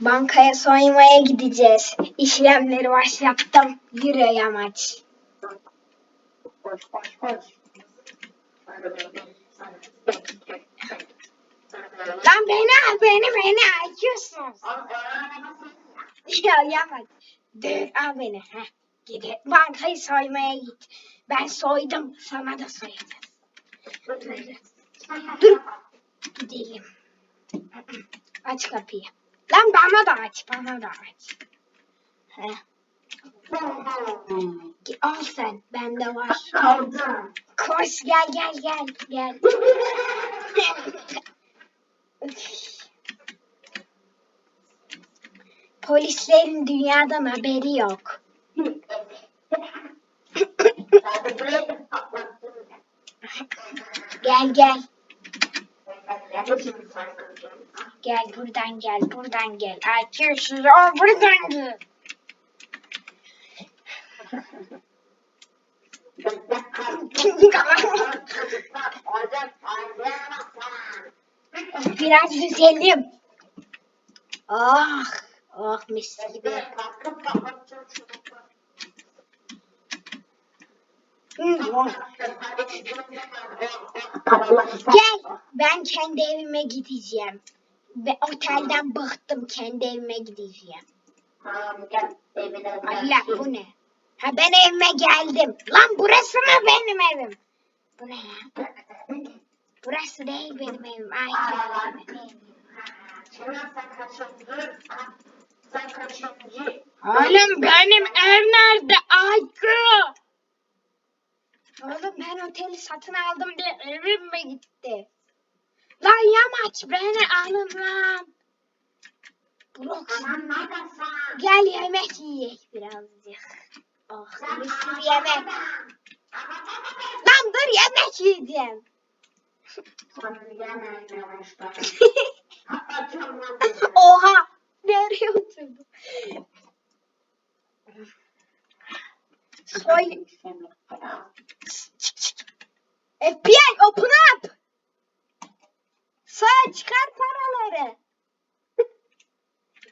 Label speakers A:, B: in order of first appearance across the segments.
A: Bankaya soymaya gideceğiz. İşlemleri başlattım. Yürü yamaç. Lan beni al beni beni açıyorsun. Ya yamaç. Dur al beni. Heh. Gidin. Bankayı soymaya git. Ben soydum. Sana da soyacağız. Dur. Gidelim. Aç kapıyı. Lan bana da aç. Bana da aç. Gi- Al sen. Bende var.
B: Kaldım.
A: Koş gel gel gel gel. Polislerin dünyadan haberi yok. Gel gel. Gel buradan gel buradan gel. Açıyorsunuz. Aa buradan gel. Biraz düzelim. Ah, ah mis gibi. Gel, ben kendi evime gideceğim. Ve otelden bıktım, kendi evime gideceğim. Allah bu ne? Ha ben evime geldim. Lan burası mı benim evim? Bu ne ya? Burası değil benim evim. Ay. Oğlum benim ev nerede? Aykı! Oğlum ben oteli satın aldım diye evim mi gitti? Lan yamaç beni alın lan. Brok. Gel yemek yiyek birazcık. Oh bir sürü yemek. Lan dur yemek yiyeceğim. Oha. Nereye oturdum? Soy. FBI open up. Soy çıkar paraları.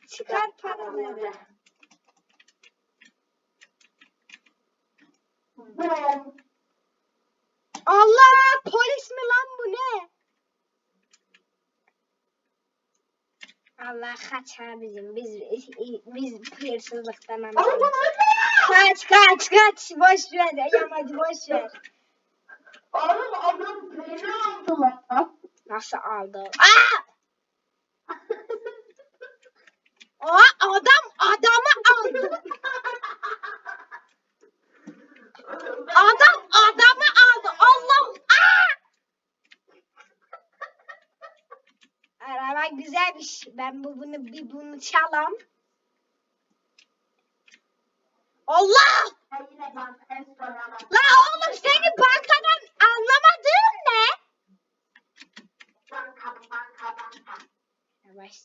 A: Çıkar paraları. Allah polis mi lan bu ne? Allah kaç abicim biz biz hırsızlıktan anlıyoruz. Kaç kaç kaç boş ver yamacı boş ver.
B: Oğlum adam beni aldılar.
A: Nasıl aldı? Aa! Aa adam adamı aldı. Adam adamı aldı. Allah! Aa! Araba güzelmiş. Ben bu bunu bir bunu çalam. Allah! La oğlum seni bankadan anlamadığın ne?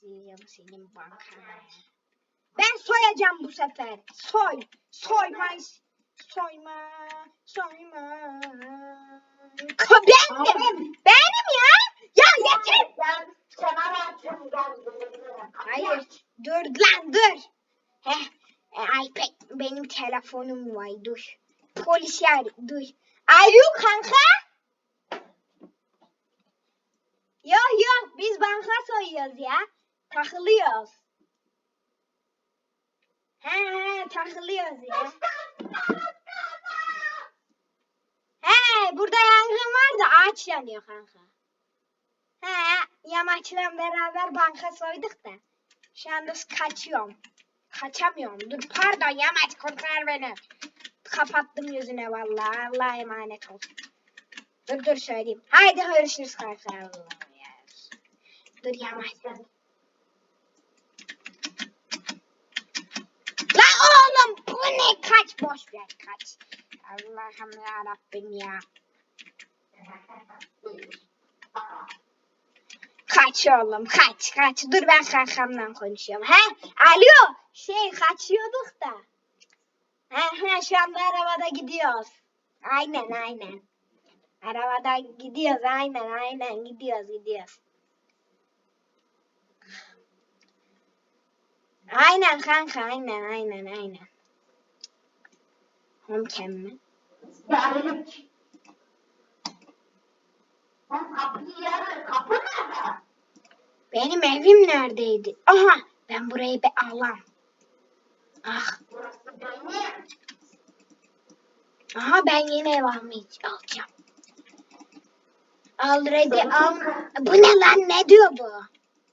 A: Başlayacağım senin bankana. Ben soyacağım bu sefer. Soy. Soyma. Soyma. Soyma. Ka- Benim. Benim ya. Ya yeter. Hayır. Dur lan dur. Heh. E, iPad benim telefonum var. Dur. Polis yer. Dur. Alo kanka. Yok yok biz banka soyuyoruz ya. Takılıyoruz. He he takılıyoruz ya. He burada yangın var da ağaç yanıyor kanka. He yamaçla beraber banka soyduk da. Şu anda kaçıyorum. Kaçamıyorum. Dur pardon yamaç kurtar beni. Kapattım yüzüne vallahi. Allah'a emanet ol. Dur dur söyleyeyim. Haydi görüşürüz kanka. Dur yamaç. La oğlum bu ne kaç boş ver kaç. Allah'ım ya Rabbim ya. Kaç oğlum kaç kaç. Dur ben kankamla konuşuyorum. He? Alo. Şey kaçıyorduk da. He he şu anda arabada gidiyoruz. Aynen aynen. Arabada gidiyoruz aynen aynen gidiyoruz gidiyoruz. Aynen kanka aynen aynen aynen. Homecam mi?
B: Geldik. Lan kapıyı yarın. Kapı nerede?
A: Benim evim neredeydi? Aha ben burayı bir alam. Ah
B: Burası benim.
A: aha ben yeni ev almayı alacağım. Already al. Bu ne lan ne diyor bu?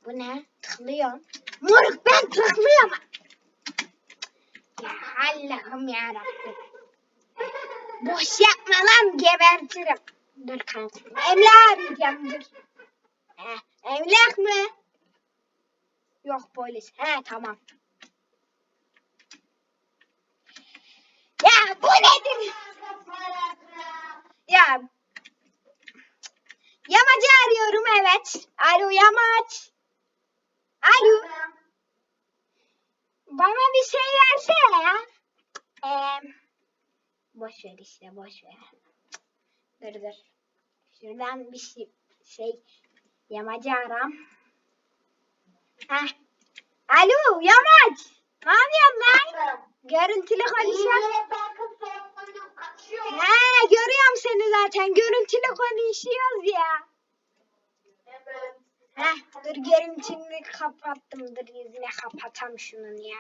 A: Bu ne? Tıklıyorum. Moruk ben tıklıyorum. Ya Allah'ım yarabbim. Boş yapma lan gebertirim. Dur kanka. Emlak arayacağım dur. He, emlak mı? Yok polis. He tamam. Ya bu nedir? Ya Yamacı arıyorum evet. Alo Yamaç. Alo. Bana bir şey versene ya. Ee, boş ver işte boş ver. Dur dur. Şuradan bir şey, şey Yamacı aram. Heh. Alo Yamaç. Ne yapıyorsun lan? Görüntülü konuşuyor. He görüyorum seni zaten. Görüntülü konuşuyoruz ya. Heh, dur görüntümü kapattım. Dur yüzüne kapatam şunun ya.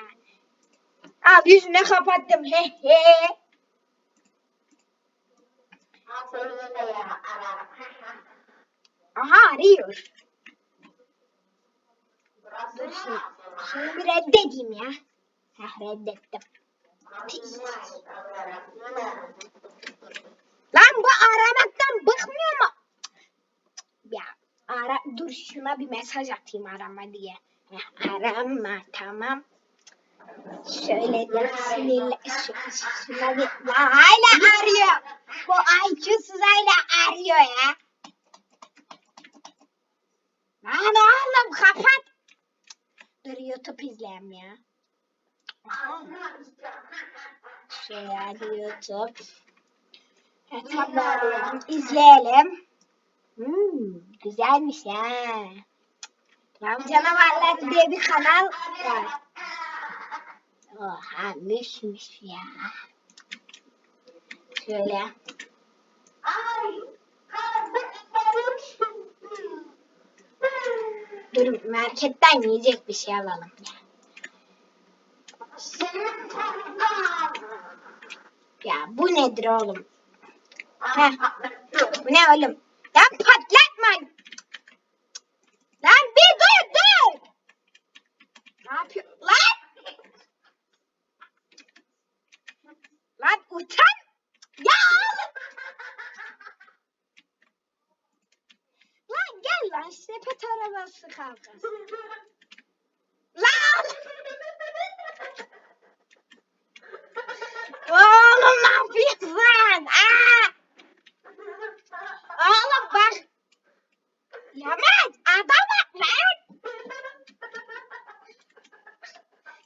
A: Al yüzüne kapattım. He he. Aha arıyor. Dur şimdi. Bir reddedeyim ya. Heh reddettim. Lan bu aramaktan bıkmıyor mu? Ya ara dur şuna bir mesaj atayım arama diye. Heh, arama tamam. Şöyle de sinirle şu, şuna bir La hala. Bu IQ'suz hala arıyor ya. Lan oğlum kapat. Dur YouTube izleyeyim ya. Şey hadi YouTube. Arıyorum. İzleyelim. Hmm, güzelmiş ha. Ram Canavarları diye bir kanal var. Oha müsmüş ya. Şöyle. Dur marketten yiyecek bir şey alalım. Ya bu nedir oğlum? Heh. Bu ne oğlum? Lan patlatma. Lan bir dur dur. Ne yapıyor? Lan. Lan utan. Ya oğlum. Lan gel lan sepet arabası kavgası. Lan. Oğlum ne yapıyorsun? Aa! Oğlum bak. Yamaç adam bak lan.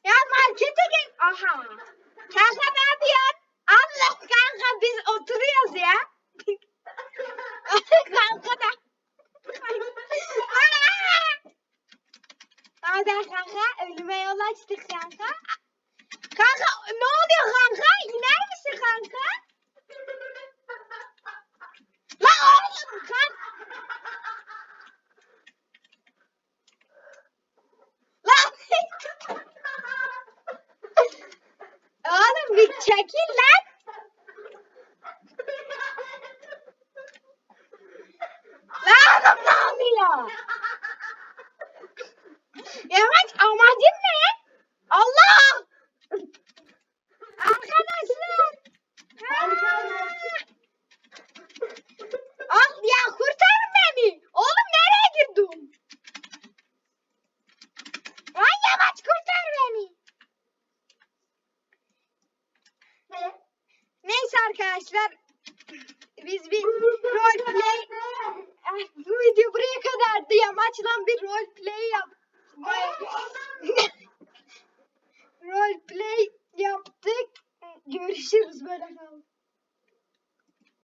A: Ya markete gel. Aha. Kanka ne yapıyorsun? Allah kanka biz oturuyoruz ya. kanka da. Aa! Hadi ölüme yol açtık kanka. Kanka ne oluyor kanka? İner misin kanka? Lan oğlum kanka. Lan. oğlum bir çekil. Lan arkadaşlar biz bir rol play bu video buraya kadardı ya. Maçlan bir rol play yap rol play yaptık. Görüşürüz. Böyle kalın.